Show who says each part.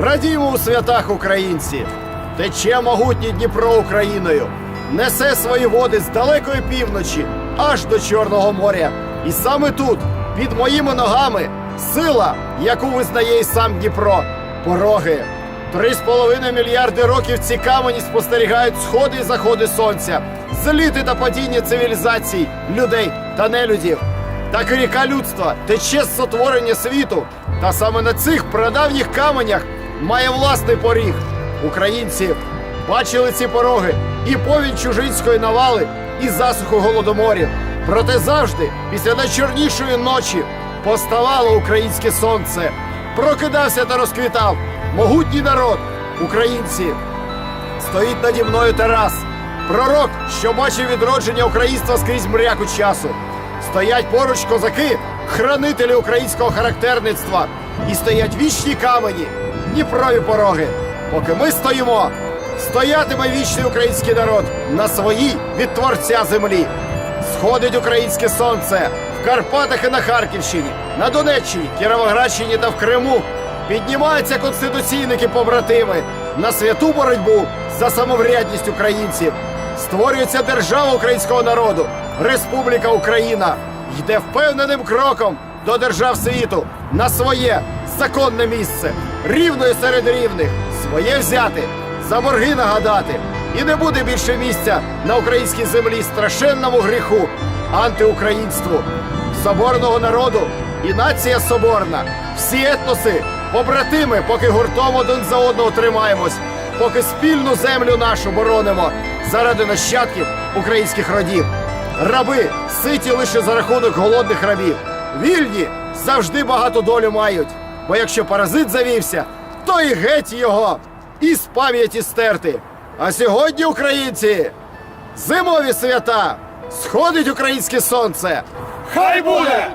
Speaker 1: Радімо у святах українці! Тече могутній Дніпро Україною, несе свої води з далекої півночі аж до Чорного моря. І саме тут, під моїми ногами, сила, яку визнає і сам Дніпро, пороги. Три з половиною мільярди років ці камені спостерігають сходи і заходи сонця, зліти та падіння цивілізацій, людей та нелюдів. Так і ріка людства тече з сотворення світу. Та саме на цих прадавніх каменях має власний поріг. Українці бачили ці пороги і повінь чужинської навали, і засуху голодоморів. Проте завжди, після найчорнішої ночі, поставало українське сонце. Прокидався та розквітав могутній народ, українці. Стоїть наді мною Тарас, пророк, що бачив відродження українства скрізь мряку часу. Стоять поруч козаки, хранителі українського характерництва. І стоять вічні камені, Дніпрові пороги. Поки ми стоїмо, стоятиме вічний український народ на своїй від творця землі. Сходить українське сонце в Карпатах і на Харківщині, на Донеччині, Кіровоградщині та в Криму. Піднімаються конституційники побратими на святу боротьбу за самоврядність українців. Створюється держава українського народу, Республіка Україна. Йде впевненим кроком до держав світу на своє законне місце, рівною серед рівних, своє взяти, за борги нагадати. І не буде більше місця на українській землі страшенному гріху, антиукраїнству, соборного народу і нація соборна. Всі етноси, побратими, поки гуртом один за одного тримаємось, поки спільну землю нашу боронимо заради нащадків українських родів. Раби ситі лише за рахунок голодних рабів. Вільні завжди багату долю мають. Бо якщо паразит завівся, то і геть його із пам'яті стерти. А сьогодні, українці, зимові свята! Сходить українське сонце!
Speaker 2: Хай буде!